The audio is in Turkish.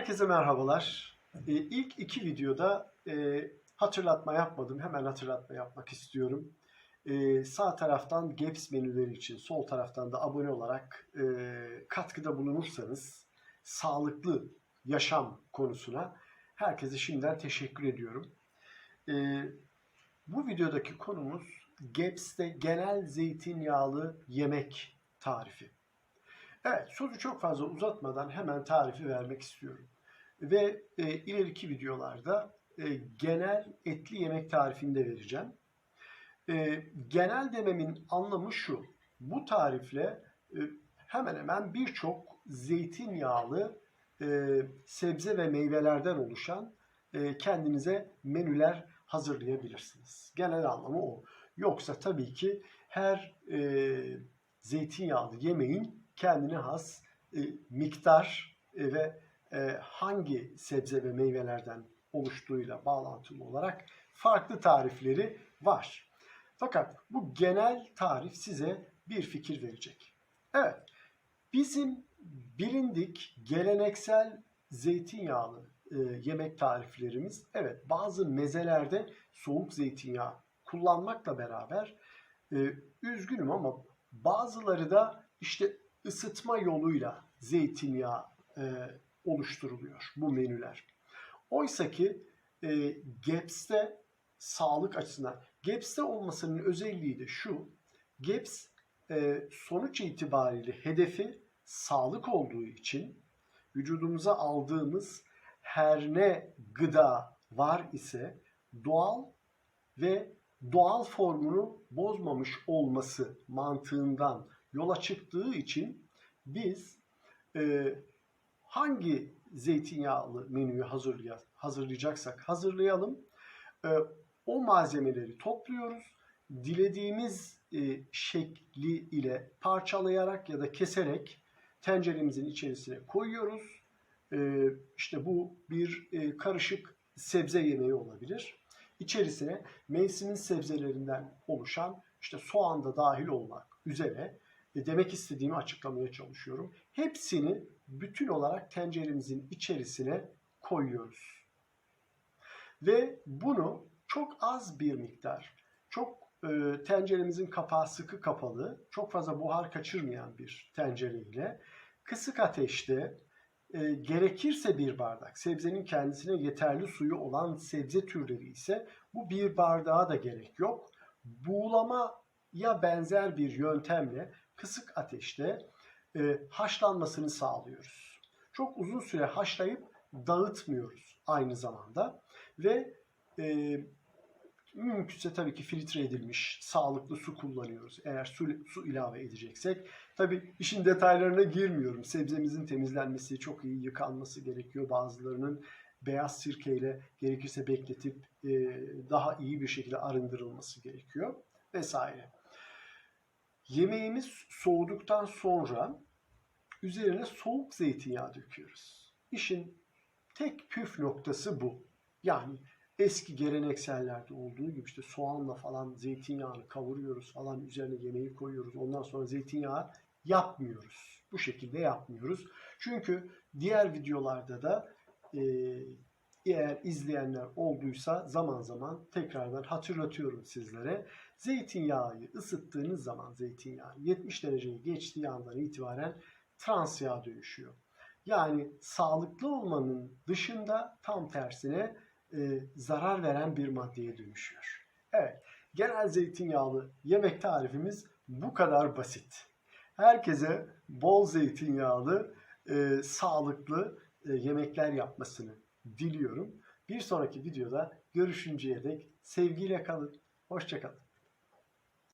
Herkese merhabalar. Ee, ilk iki videoda e, hatırlatma yapmadım. Hemen hatırlatma yapmak istiyorum. Ee, sağ taraftan GAPS menüleri için, sol taraftan da abone olarak e, katkıda bulunursanız sağlıklı yaşam konusuna herkese şimdiden teşekkür ediyorum. Ee, bu videodaki konumuz GAPS'te genel zeytinyağlı yemek tarifi. Evet, sözü çok fazla uzatmadan hemen tarifi vermek istiyorum. Ve e, ileriki videolarda e, genel etli yemek tarifini de vereceğim. E, genel dememin anlamı şu. Bu tarifle e, hemen hemen birçok zeytinyağlı e, sebze ve meyvelerden oluşan e, kendinize menüler hazırlayabilirsiniz. Genel anlamı o. Yoksa tabii ki her e, zeytinyağlı yemeğin kendine has e, miktar e, ve e, hangi sebze ve meyvelerden oluştuğuyla bağlantılı olarak farklı tarifleri var. Fakat bu genel tarif size bir fikir verecek. Evet, bizim bilindik geleneksel zeytinyağlı e, yemek tariflerimiz, evet bazı mezelerde soğuk zeytinyağı kullanmakla beraber e, üzgünüm ama bazıları da işte ısıtma yoluyla zeytinyağı e, oluşturuluyor bu menüler. Oysa ki e, GAPS'te sağlık açısından GAPS'te olmasının özelliği de şu. GAPS e, sonuç itibariyle hedefi sağlık olduğu için vücudumuza aldığımız her ne gıda var ise doğal ve doğal formunu bozmamış olması mantığından yola çıktığı için biz e, hangi zeytinyağlı menüyü hazırlay- hazırlayacaksak hazırlayalım. E, o malzemeleri topluyoruz. Dilediğimiz e, şekli ile parçalayarak ya da keserek tenceremizin içerisine koyuyoruz. E, işte bu bir e, karışık sebze yemeği olabilir. İçerisine mevsimin sebzelerinden oluşan işte soğan da dahil olmak üzere demek istediğimi açıklamaya çalışıyorum. Hepsini bütün olarak tenceremizin içerisine koyuyoruz. Ve bunu çok az bir miktar, çok e, tenceremizin kapağı sıkı kapalı, çok fazla buhar kaçırmayan bir tencereyle kısık ateşte e, gerekirse bir bardak, sebzenin kendisine yeterli suyu olan sebze türleri ise bu bir bardağa da gerek yok. Buğulamaya benzer bir yöntemle kısık ateşte e, haşlanmasını sağlıyoruz. Çok uzun süre haşlayıp dağıtmıyoruz aynı zamanda ve e, mümkünse tabii ki filtre edilmiş sağlıklı su kullanıyoruz. Eğer su, su ilave edeceksek. Tabii işin detaylarına girmiyorum. Sebzemizin temizlenmesi, çok iyi yıkanması gerekiyor. Bazılarının beyaz sirkeyle gerekirse bekletip e, daha iyi bir şekilde arındırılması gerekiyor vesaire. Yemeğimiz soğuduktan sonra üzerine soğuk zeytinyağı döküyoruz. İşin tek püf noktası bu. Yani eski geleneksellerde olduğu gibi işte soğanla falan zeytinyağını kavuruyoruz falan üzerine yemeği koyuyoruz. Ondan sonra zeytinyağı yapmıyoruz. Bu şekilde yapmıyoruz. Çünkü diğer videolarda da e, eğer izleyenler olduysa zaman zaman tekrardan hatırlatıyorum sizlere. Zeytinyağı ısıttığınız zaman zeytinyağı 70 dereceyi geçtiği andan itibaren trans yağ dönüşüyor. Yani sağlıklı olmanın dışında tam tersine e, zarar veren bir maddeye dönüşüyor. Evet, genel zeytinyağlı yemek tarifimiz bu kadar basit. Herkese bol zeytinyağlı, e, sağlıklı e, yemekler yapmasını diliyorum. Bir sonraki videoda görüşünceye dek sevgiyle kalın. Hoşçakalın.